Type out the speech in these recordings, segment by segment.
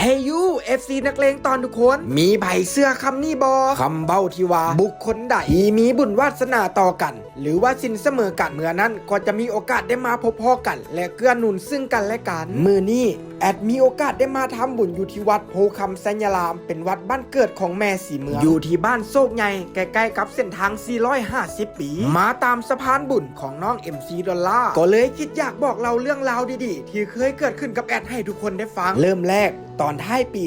เฮยูเอฟซีนักเลงตอนทุกคน มีไผเสื้อคำนี้บอคำเบ้าที่ว่า บุคคลใดที่มีบุญวาสนาต่อกัน หรือว่าสินเสมอกันเมื่อนั้นก็จะมีโอกาสได้มาพบพ่อกัน และเกื้อหนุนซึ่งกันและกันมือนี้ แอดมีโอกาสได้มาทำบุญอยู่ที่วัดโพคำสัญญาราม เป็นวัดบ้านเกิดของแม่สีเมือง อยู่ที่บ้านโซกใหญ่ใกล้ๆกับเส้นทาง 450 ปี มาตามสะพานบุญของน้อง MC ดอลลาก็เลยคิดอยากบอกเราเรื่องราวดีๆ ที่เคยเกิดขึ้นกับแอดให้ทุกคนได้ฟัง เริ่มแรกตอนท้ายปี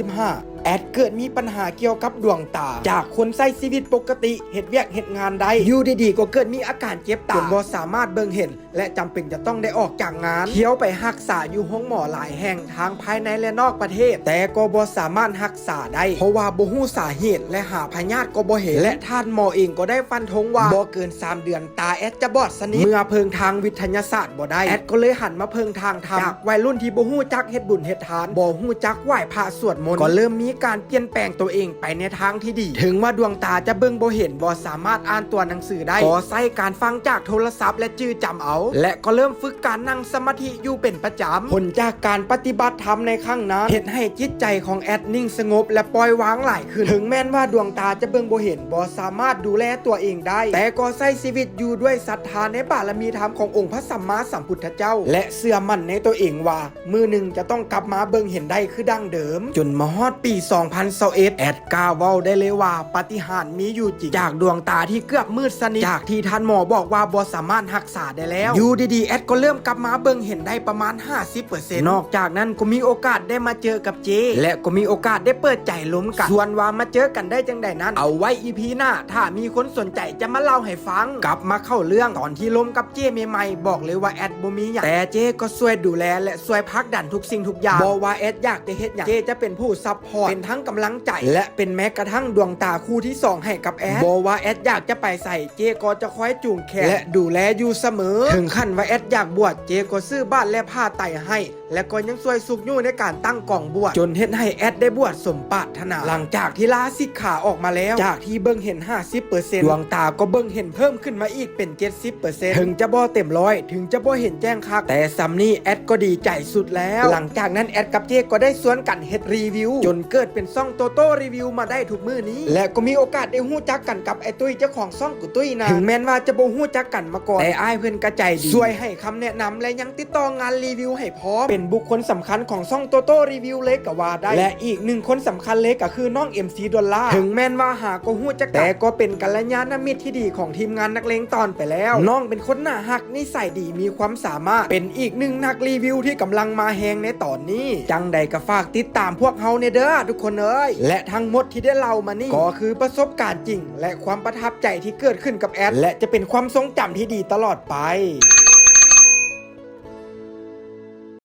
2015 แอดเกิดมีปัญหาเกี่ยวกับดวงตา จากคนใช้ชีวิตปกติเหตุเวียกเหตุงานใดอยู่ดีๆก็เกิดมีอาการเจ็บตาจนบ่สามารถเบิ่งเห็น และจำเป็นจะต้องได้ออกจากงานเที่ยวไปรักษาอยู่ห้องหมอหลายแห่งทางภายในและนอกประเทศ แต่ก็บ่สามารถรักษาได้ เพราะว่าบ่ฮู้สาเหตุและหาพยาธิก็บ่เห็น และท่านหมอเองก็ได้ฟันธงว่าบ่เกิน 3 เดือนตาแอดจะบอดสนิทเมื่อเพิงทางวิทยาศาสตร์บ่ได้แอดก็เลยหันมาเพิงทางธรรมจากวัยรุ่นที่บ่ฮู้จักเฮ็ดบุญเฮ็ดทานบ่ฮู้จักไหว้พระสวดมนต์ก็เริ่มมีการเปลี่ยนแปลงตัวเองไปในทางที่ดี ถึงว่าดวงตาจะเบิ่งบ่เห็นบ่สามารถอ่านตัวหนังสือได้ก็ใช้การฟังจากโทรศัพท์และจื้อจำเอา และก็เริ่มฝึกการนั่งสมาธิอยู่เป็นประจำผลจากการปฏิบัติธรรมในครั้งนั้นเฮ็ดให้จิตใจของแอดนิ่งสงบ และปล่อยวางหลายขึ้นถึงแม้นว่าดวงตาจะเบิ่งบ่เห็นบ่สามารถดูแลตัวเองได้ แต่ก็ใช้ชีวิตอยู่ด้วยศรัทธาในบารมีธรรมขององค์พระสัมมาสัมพุทธเจ้า และเสื่อมั่นในตัวเองว่า มือหนึ่งจะต้องกลับมาเบิ่งเห็นได้คือดั้งเดิม จนมาฮอดปี2021แอดก้าเว้าได้เลยว่าปฏิหารมีอยู่จริงจากดวงตาที่เกือบมืดสนิทจากที่ท่านหมอบอกว่าบ่สามารถรักษาได้แล้วอยู่ดีๆแอดก็เริ่มกลับมาเบิ่งเห็นได้ประมาณ 50%นอกจากนั้นก็มีโอกาสได้มาเจอกับเจ และก็มีโอกาสได้เปิดใจล้มกันส่วนว่ามาเจอกันได้จังใดนั้น เอาไว้อีพีหน้า ถ้ามีคนสนใจจะมาเล่าให้ฟัง กลับมาเข้าเรื่องตอนที่ล้มกับเจใหม่ๆบอกเลยว่าแอดบ่มีอย่างแต่เจก็ช่วยดูแลและช่วยพักดันทุกสิ่งทุกอย่างบอกว่าแอดอยากจะเฮ็ดอย่างเจจะเป็นผู้ซัพพอร์ตเป็นทั้งกำลังใจ และเป็นแม้กระทั่งดวงตาคู่ที่สองให้กับแอดบอกว่าแอดอยากจะไปใส่เจก็จะคอยจูงแขนและดูแลอยู่เสมอ ถึงขั้นว่าแอดอยากบวชเจก็ซื้อบ้านและผ้าไตรให้ และก็ยังช่วยสุกยู่ในการตั้งกล่องบวชจนเฮ็ดให้แอดได้บวชสมปรารถนา หลังจากที่ลาสิกขาออกมาแล้ว จากที่เบิ่งเห็น 50%ดวงตาก็เบิ่งเห็นเพิ่มขึ้นมาอีกเป็น 70%ถึงจะบ่เต็มร้อยถึงจะบ่เห็นแจ้งคักแต่ซัมนี่แอดก็ดีใจสุดแล้ว หลังจากนั้นแอดกับเจก็ได้สวนกันเฮ็ดรีวิว จนเกิดเป็นซ่องโตโต้รีวิวมาได้ทุกมื้อนี้ และก็มีโอกาสได้ฮู้จักกันกับไอ้ตุ้ยเจ้าของซ่องกุตุ้ยนะ ถึงแม้นว่าจะบ่ฮู้จักกันมาก่อนแต่อ้ายเพิ่นกระใจดีช่วยให้คำแนะนำและยังติดต่องานรีวิวให้พร้อม เป็นบุคคลสำคัญของซ่องโตโต้รีวิวเลยก็ว่าได้ และอีกหนึ่งคนสำคัญเลยก็คือน้อง MC ดอลลาร์ถึงแม้นว่าหาก็ฮู้จักแต่ก็เป็นกัลยาณมิตรที่ดีของทีมงานนักเลงตอนไปแล้ว น้องเป็นคนน่าฮักนิสัยดีมีความสามารถ เป็นอีกหนึ่งนักรีวิวที่กำลังมาแฮงในตอนนี้ จังใดก็ฝากติดตามพวกเฮาเนเด้อทุกคนเอ้ยและทั้งหมดที่ได้เล่ามานี่ก็คือประสบการณ์จริง และความประทับใจที่เกิดขึ้นกับแอดและจะเป็นความทรงจำที่ดีตลอดไป